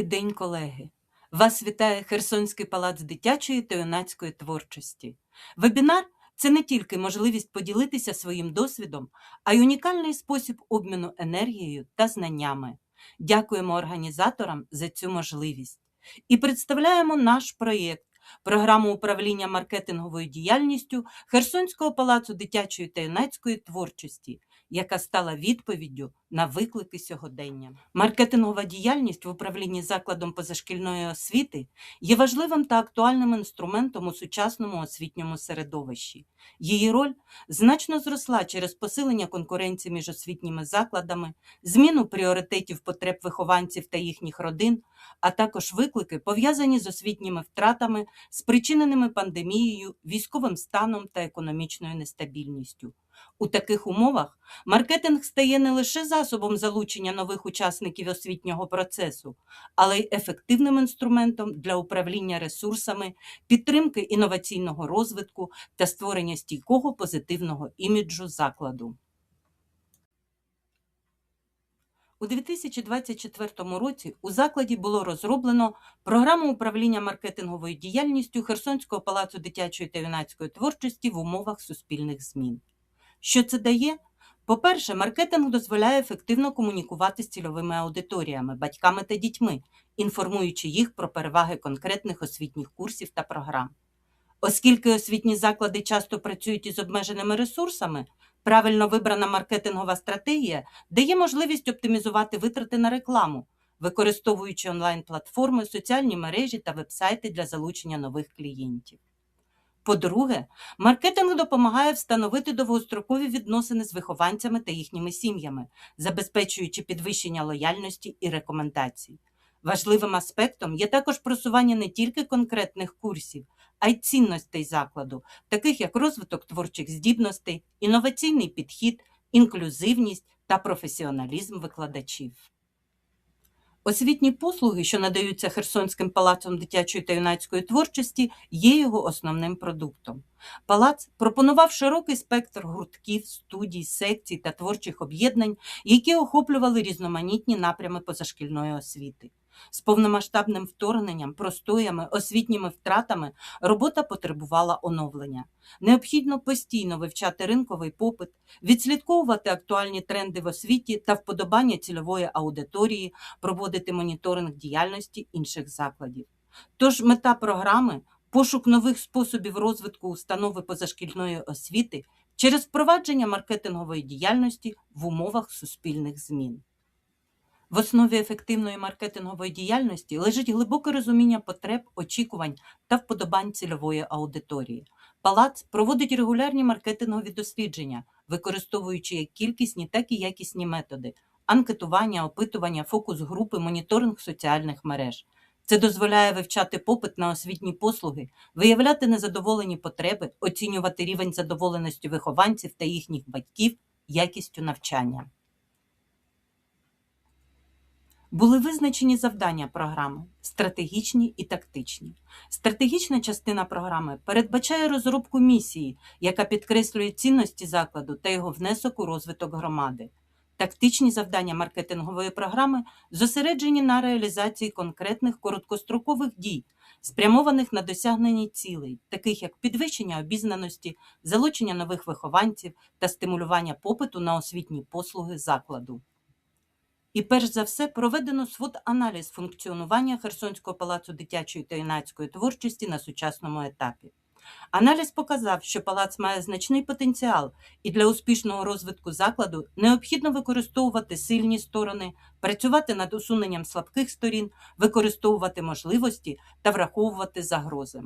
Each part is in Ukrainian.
Добрий день, колеги! Вас вітає Херсонський палац дитячої та юнацької творчості. Вебінар це не тільки можливість поділитися своїм досвідом, а й унікальний спосіб обміну енергією та знаннями. Дякуємо організаторам за цю можливість і представляємо наш проєкт. Програму управління маркетинговою діяльністю Херсонського палацу дитячої та юнацької творчості, яка стала відповіддю на виклики сьогодення. Маркетингова діяльність в управлінні закладом позашкільної освіти є важливим та актуальним інструментом у сучасному освітньому середовищі. Її роль значно зросла через посилення конкуренції між освітніми закладами, зміну пріоритетів потреб вихованців та їхніх родин, а також виклики, пов'язані з освітніми втратами, спричиненими пандемією, військовим станом та економічною нестабільністю. У таких умовах маркетинг стає не лише засобом залучення нових учасників освітнього процесу, але й ефективним інструментом для управління ресурсами, підтримки інноваційного розвитку та створення стійкого позитивного іміджу закладу. У 2024 році у закладі було розроблено програму управління маркетинговою діяльністю Херсонського палацу дитячої та юнацької творчості в умовах суспільних змін. Що це дає? По-перше, маркетинг дозволяє ефективно комунікувати з цільовими аудиторіями, батьками та дітьми, інформуючи їх про переваги конкретних освітніх курсів та програм. Оскільки освітні заклади часто працюють із обмеженими ресурсами, правильно вибрана маркетингова стратегія дає можливість оптимізувати витрати на рекламу, використовуючи онлайн-платформи, соціальні мережі та вебсайти для залучення нових клієнтів. По-друге, маркетинг допомагає встановити довгострокові відносини з вихованцями та їхніми сім'ями, забезпечуючи підвищення лояльності і рекомендацій. Важливим аспектом є також просування не тільки конкретних курсів, а й цінностей закладу, таких як розвиток творчих здібностей, інноваційний підхід, інклюзивність та професіоналізм викладачів. Освітні послуги, що надаються Херсонським палацом дитячої та юнацької творчості, є його основним продуктом. Палац пропонував широкий спектр гуртків, студій, секцій та творчих об'єднань, які охоплювали різноманітні напрями позашкільної освіти. З повномасштабним вторгненням, простоями, освітніми втратами робота потребувала оновлення. Необхідно постійно вивчати ринковий попит, відслідковувати актуальні тренди в освіті та вподобання цільової аудиторії, проводити моніторинг діяльності інших закладів. Тож мета програми пошук нових способів розвитку установи позашкільної освіти через впровадження маркетингової діяльності в умовах суспільних змін. В основі ефективної маркетингової діяльності лежить глибоке розуміння потреб, очікувань та вподобань цільової аудиторії. Палац проводить регулярні маркетингові дослідження, використовуючи як кількісні, так і якісні методи: анкетування, опитування, фокус групи, моніторинг соціальних мереж. Це дозволяє вивчати попит на освітні послуги, виявляти незадоволені потреби, оцінювати рівень задоволеності вихованців та їхніх батьків, якістю навчання. Були визначені завдання програми стратегічні і тактичні. Стратегічна частина програми передбачає розробку місії, яка підкреслює цінності закладу та його внесок у розвиток громади. Тактичні завдання маркетингової програми зосереджені на реалізації конкретних короткострокових дій, спрямованих на досягнення цілей, таких як підвищення обізнаності, залучення нових вихованців та стимулювання попиту на освітні послуги закладу. І перш за все проведено свод-аналіз функціонування Херсонського палацу дитячої та юнацької творчості на сучасному етапі. Аналіз показав, що палац має значний потенціал, і для успішного розвитку закладу необхідно використовувати сильні сторони, працювати над усуненням слабких сторін, використовувати можливості та враховувати загрози.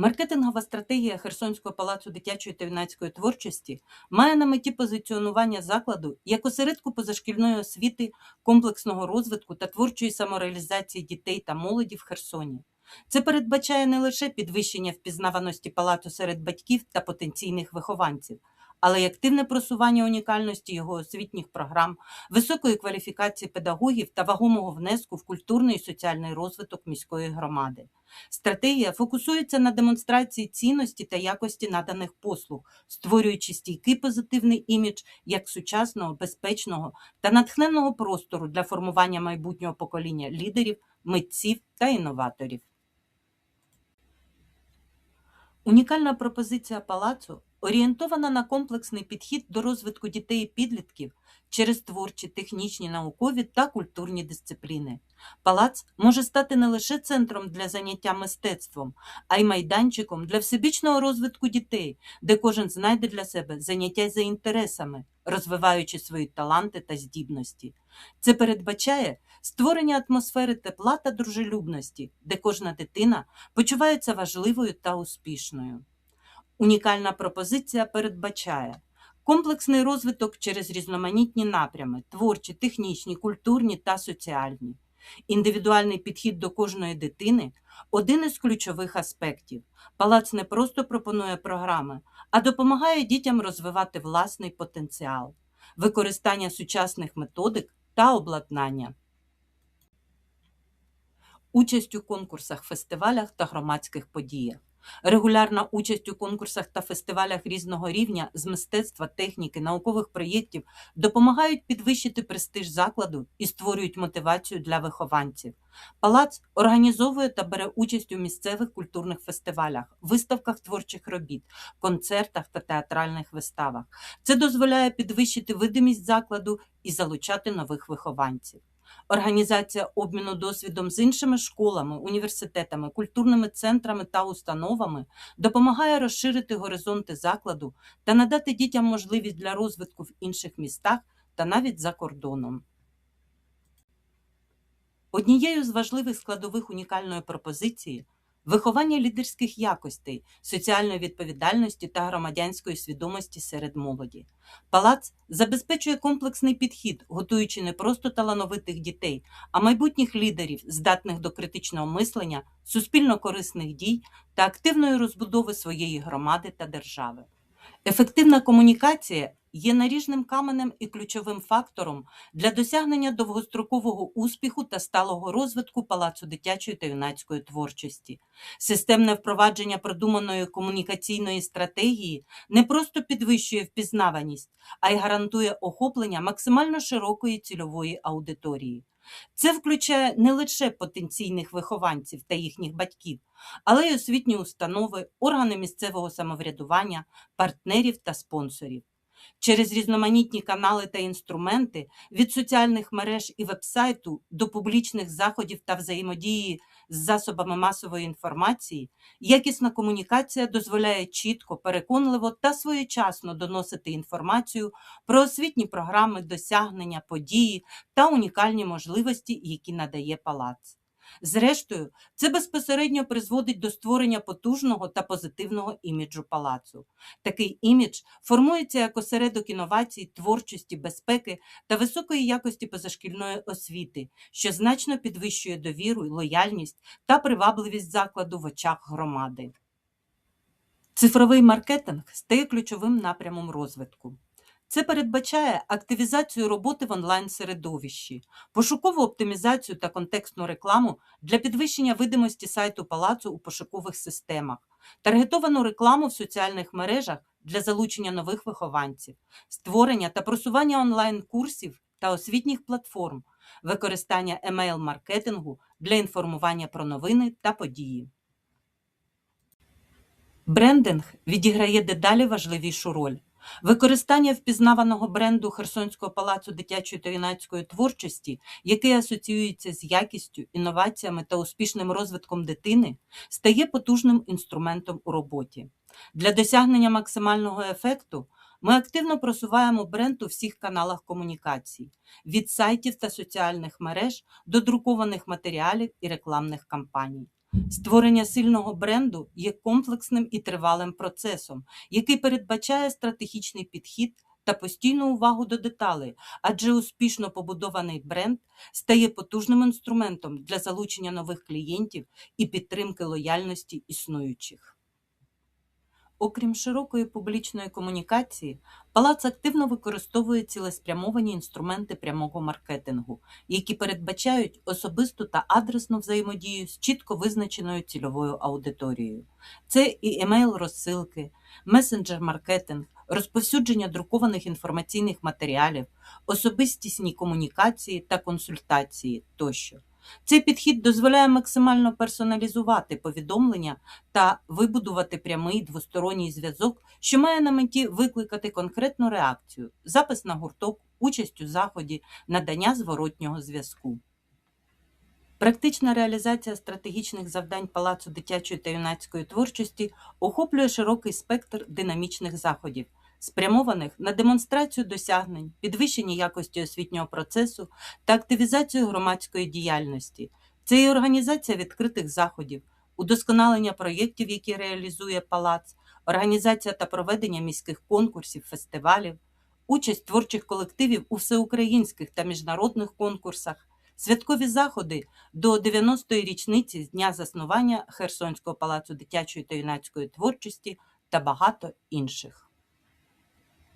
Маркетингова стратегія Херсонського палацу дитячої та юнацької творчості має на меті позиціонування закладу як осередку позашкільної освіти, комплексного розвитку та творчої самореалізації дітей та молоді в Херсоні. Це передбачає не лише підвищення впізнаваності палацу серед батьків та потенційних вихованців, але й активне просування унікальності його освітніх програм, високої кваліфікації педагогів та вагомого внеску в культурний і соціальний розвиток міської громади. Стратегія фокусується на демонстрації цінності та якості наданих послуг, створюючи стійкий позитивний імідж як сучасного, безпечного та натхненного простору для формування майбутнього покоління лідерів, митців та інноваторів. Унікальна пропозиція палацу орієнтована на комплексний підхід до розвитку дітей і підлітків через творчі, технічні, наукові та культурні дисципліни. Палац може стати не лише центром для заняття мистецтвом, а й майданчиком для всебічного розвитку дітей, де кожен знайде для себе заняття за інтересами, розвиваючи свої таланти та здібності. Це передбачає створення атмосфери тепла та дружелюбності, де кожна дитина почувається важливою та успішною. Унікальна пропозиція передбачає комплексний розвиток через різноманітні напрями творчі, технічні, культурні та соціальні. Індивідуальний підхід до кожної дитини один із ключових аспектів. Палац не просто пропонує програми, а допомагає дітям розвивати власний потенціал, використання сучасних методик та обладнання. Участь у конкурсах, фестивалях та громадських подіях. Регулярна участь у конкурсах та фестивалях різного рівня з мистецтва, техніки, наукових проєктів допомагають підвищити престиж закладу і створюють мотивацію для вихованців. Палац організовує та бере участь у місцевих культурних фестивалях, виставках творчих робіт, концертах та театральних виставах. Це дозволяє підвищити видимість закладу і залучати нових вихованців організація обміну досвідом з іншими школами, університетами, культурними центрами та установами допомагає розширити горизонти закладу та надати дітям можливість для розвитку в інших містах та навіть за кордоном. Однією з важливих складових унікальної пропозиції виховання лідерських якостей, соціальної відповідальності та громадянської свідомості серед молоді. Палац забезпечує комплексний підхід, готуючи не просто талановитих дітей, а майбутніх лідерів, здатних до критичного мислення, суспільно корисних дій та активної розбудови своєї громади та держави. Ефективна комунікація є наріжним каменем і ключовим фактором для досягнення довгострокового успіху та сталого розвитку палацу дитячої та юнацької творчості. Системне впровадження продуманої комунікаційної стратегії не просто підвищує впізнаваність, а й гарантує охоплення максимально широкої цільової аудиторії. Це включає не лише потенційних вихованців та їхніх батьків, але й освітні установи, органи місцевого самоврядування, партнерів та спонсорів. Через різноманітні канали та інструменти від соціальних мереж і вебсайту до публічних заходів та взаємодії з засобами масової інформації, якісна комунікація дозволяє чітко, переконливо та своєчасно доносити інформацію про освітні програми, досягнення, події та унікальні можливості, які надає палац. Зрештою, це безпосередньо призводить до створення потужного та позитивного іміджу палацу. Такий імідж формується як осередок інновацій, творчості, безпеки та високої якості позашкільної освіти, що значно підвищує довіру, лояльність та привабливість закладу в очах громади. Цифровий маркетинг стає ключовим напрямом розвитку. Це передбачає активізацію роботи в онлайн-середовищі, пошукову оптимізацію та контекстну рекламу для підвищення видимості сайту палацу у пошукових системах, таргетовану рекламу в соціальних мережах для залучення нових вихованців, створення та просування онлайн-курсів та освітніх платформ, використання емейл-маркетингу для інформування про новини та події. Брендинг відіграє дедалі важливішу роль. Використання впізнаваного бренду Херсонського палацу дитячої та юнацької творчості, який асоціюється з якістю, інноваціями та успішним розвитком дитини, стає потужним інструментом у роботі. Для досягнення максимального ефекту ми активно просуваємо бренд у всіх каналах комунікацій від сайтів та соціальних мереж до друкованих матеріалів і рекламних кампаній. Створення сильного бренду є комплексним і тривалим процесом, який передбачає стратегічний підхід та постійну увагу до деталей, адже успішно побудований бренд стає потужним інструментом для залучення нових клієнтів і підтримки лояльності існуючих. Окрім широкої публічної комунікації, палац активно використовує цілеспрямовані інструменти прямого маркетингу, які передбачають особисту та адресну взаємодію з чітко визначеною цільовою аудиторією. Це і емейл-розсилки, месенджер-маркетинг, розповсюдження друкованих інформаційних матеріалів, особистісні комунікації та консультації тощо. Цей підхід дозволяє максимально персоналізувати повідомлення та вибудувати прямий двосторонній зв'язок, що має на меті викликати конкретну реакцію, запис на гурток, участь у заході, надання зворотнього зв'язку. Практична реалізація стратегічних завдань Палацу дитячої та юнацької творчості охоплює широкий спектр динамічних заходів, спрямованих на демонстрацію досягнень, підвищення якості освітнього процесу та активізацію громадської діяльності. Це і організація відкритих заходів, удосконалення проєктів, які реалізує палац, організація та проведення міських конкурсів, фестивалів, участь творчих колективів у всеукраїнських та міжнародних конкурсах, святкові заходи до 90-ї річниці з дня заснування Херсонського палацу дитячої та юнацької творчості та багато інших.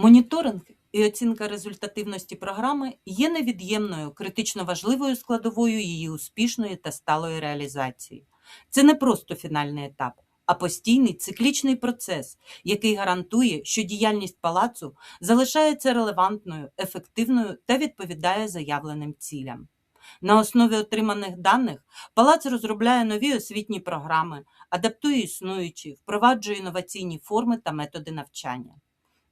Моніторинг і оцінка результативності програми є невід'ємною критично важливою складовою її успішної та сталої реалізації. Це не просто фінальний етап, а постійний циклічний процес, який гарантує, що діяльність палацу залишається релевантною, ефективною та відповідає заявленим цілям. На основі отриманих даних палац розробляє нові освітні програми, адаптує існуючі, впроваджує інноваційні форми та методи навчання.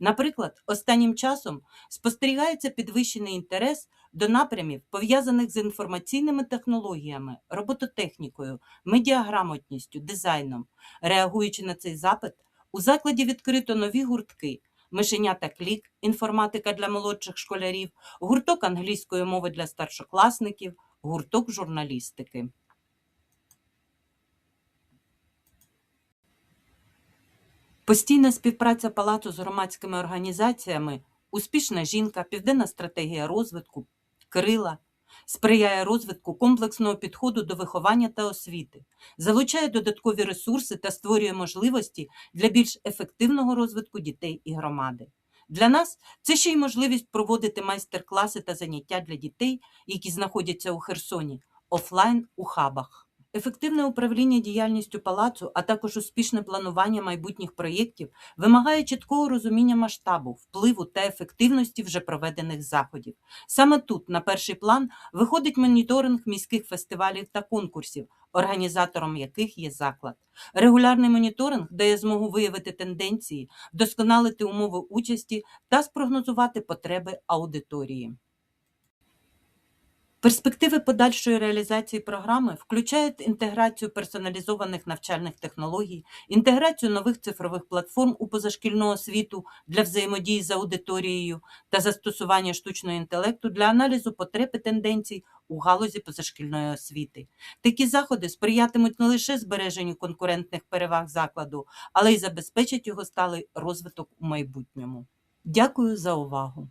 Наприклад, останнім часом спостерігається підвищений інтерес до напрямів, пов'язаних з інформаційними технологіями, робототехнікою, медіаграмотністю, дизайном. Реагуючи на цей запит, у закладі відкрито нові гуртки. Мишенята клік, інформатика для молодших школярів, гурток англійської мови для старшокласників, гурток журналістики. Постійна співпраця палацу з громадськими організаціями, успішна жінка, південна стратегія розвитку, крила сприяє розвитку комплексного підходу до виховання та освіти, залучає додаткові ресурси та створює можливості для більш ефективного розвитку дітей і громади. Для нас це ще й можливість проводити майстер-класи та заняття для дітей, які знаходяться у Херсоні, офлайн у хабах. Ефективне управління діяльністю палацу, а також успішне планування майбутніх проєктів вимагає чіткого розуміння масштабу, впливу та ефективності вже проведених заходів. Саме тут, на перший план, виходить моніторинг міських фестивалів та конкурсів, організатором яких є заклад. Регулярний моніторинг дає змогу виявити тенденції, вдосконалити умови участі та спрогнозувати потреби аудиторії. Перспективи подальшої реалізації програми включають інтеграцію персоналізованих навчальних технологій, інтеграцію нових цифрових платформ у позашкільну освіту для взаємодії з аудиторією та застосування штучного інтелекту для аналізу потреб і тенденцій у галузі позашкільної освіти. Такі заходи сприятимуть не лише збереженню конкурентних переваг закладу, але й забезпечать його сталий розвиток у майбутньому. Дякую за увагу!